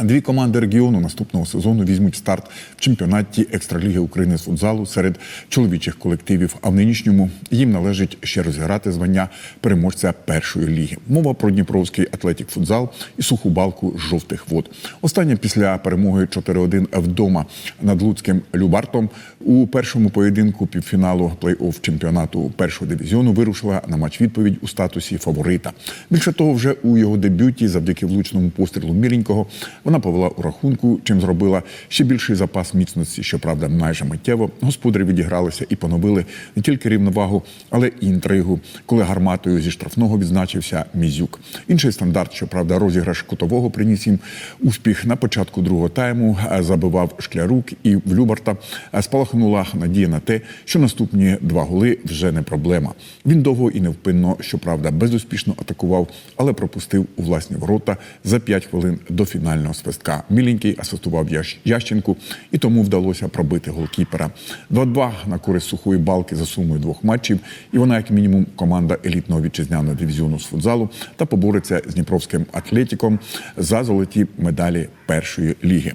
Дві команди регіону наступного сезону візьмуть старт в чемпіонаті екстраліги України з футзалу серед чоловічих колективів. А в нинішньому їм належить ще розіграти звання переможця першої ліги. Мова про Дніпровський атлетік футзал і суху балку жовтих вод. Остання після перемоги 4-1 вдома над Луцьким Любартом у першому поєдинку півфіналу плей-офф чемпіонату першого дивізіону вирушила на матч відповідь у статусі фаворита. Більше того, вже у його дебюті, завдяки влучному пострілу Мірінького, вона повела у рахунку, чим зробила ще більший запас міцності. Щоправда, майже миттєво господарі відігралися і поновили не тільки рівновагу, але й інтригу, коли гарматою зі штрафного відзначився Мізюк. Інший стандарт, щоправда, розіграш кутового приніс їм успіх на початку другого тайму. е, Забивав шклярук і в Любарта е, спалахнула надія на те, що наступні два голи вже не проблема. Він довго і невпинно, щоправда, безуспішно атакував, але пропустив у власні ворота за 5 хвилин до фінального свистка. Міленький асистував Ященку, і тому вдалося пробити голкіпера. 2-2 на користь сухої балки за сумою двох матчів. І вона, як мінімум, команда елітного вітчизняного дивізіону з футзалу та побореться з Дніпровським атлетіком за золоті медалі першої ліги.